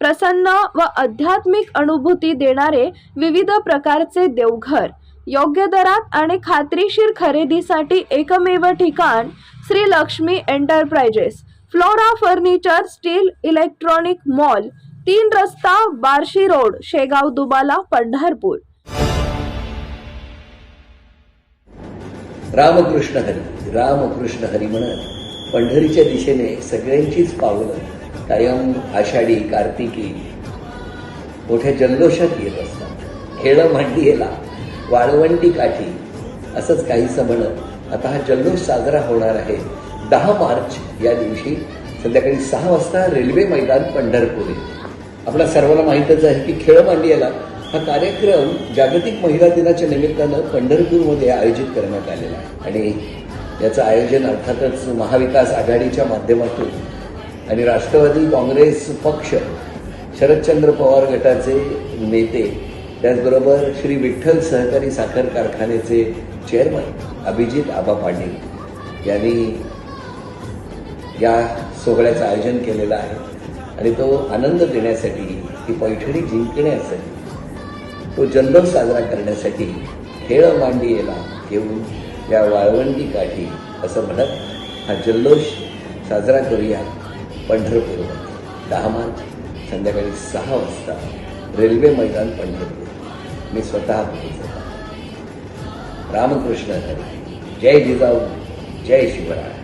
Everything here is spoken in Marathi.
प्रसन्न व आध्यात्मिक अनुभूती देणारे विविध प्रकारचे देवघर. योग्य दरात आणि खात्रीशीर खरेदीसाठी एकमेव ठिकाण Shri Lakshmi enterprises. Flora furniture steel electronic mall तीन रस्ता बार्शी रोड शेगाव दुबाला पंढरपूर. रामकृष्ण हरी रामकृष्ण हरी म्हणत पंढरीच्या दिशेने सगळ्यांचीच पावलं कायम आषाढी कार्तिकी मोठ्या जल्लोषात येत असतात. खेळं मांडीला वाळवंटी काठी असंच काहीसं म्हणत आता हा जल्लोष साजरा होणार आहे. दहा मार्च या दिवशी संध्याकाळी सहा वाजता रेल्वे मैदान पंढरपूर. येते आपल्या सर्वांना माहीतच आहे की खेळ मांडियाला हा कार्यक्रम जागतिक महिला दिनाच्या निमित्तानं पंढरपूरमध्ये आयोजित करण्यात आलेला आहे. आणि याचं आयोजन अर्थातच महाविकास आघाडीच्या माध्यमातून आणि राष्ट्रवादी काँग्रेस पक्ष शरदचंद्र पवार गटाचे नेते त्याचबरोबर श्री विठ्ठल सहकारी साखर कारखान्याचे चेअरमन अभिजित आबा पाटील यांनी या सोहळ्याचं आयोजन केलेलं आहे. आणि तो आनंद देण्यासाठी ती पैठणी जिंकण्यासाठी तो जल्लोष साजरा करण्यासाठी खेळ मांडियेला घेऊन या वाळवंटी काठी असं म्हणत हा जल्लोष साजरा करूया. पंढरपूर. दहा मार्च संध्याकाळी सहा वाजता रेल्वे मैदान पंढरपूर. मी स्वतः रामकृष्ण हरी. जय जिजाऊ जय शिवराय.